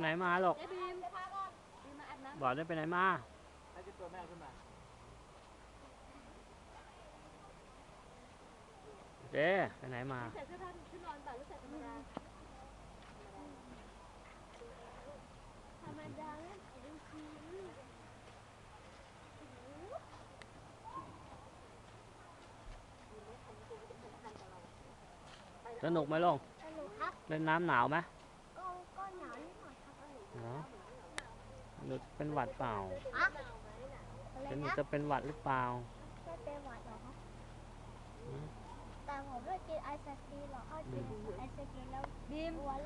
ไหนมาหรอกเจ๊บีมบีมมาอาบน้ำบอกได้ไปไหนมา ให้จะตัวแม่ขึ้นมาเจ๊ไปไหนมา ใส่เสื้อผ้าชุดนอนเปล่าหรือใส่ธรรมดาธรรมดาเนี่ยดูซีสนุกไหมลงสนุกครับ เล่นน้ำหนาวไหม ก็ก็หนาวนิดหน่อยครับ เนาะหรือเป็นหวัดเปล่าอะอะไรเป็นนะจะเป็นหวัดหรือเปล่าไม่เป็นหวัดหรอครับอืมแต่ผมไม่กินไอศครีมหรอกถ้ากินไอศครีมแล้วบีมตัวเล่นไม่ได้อะ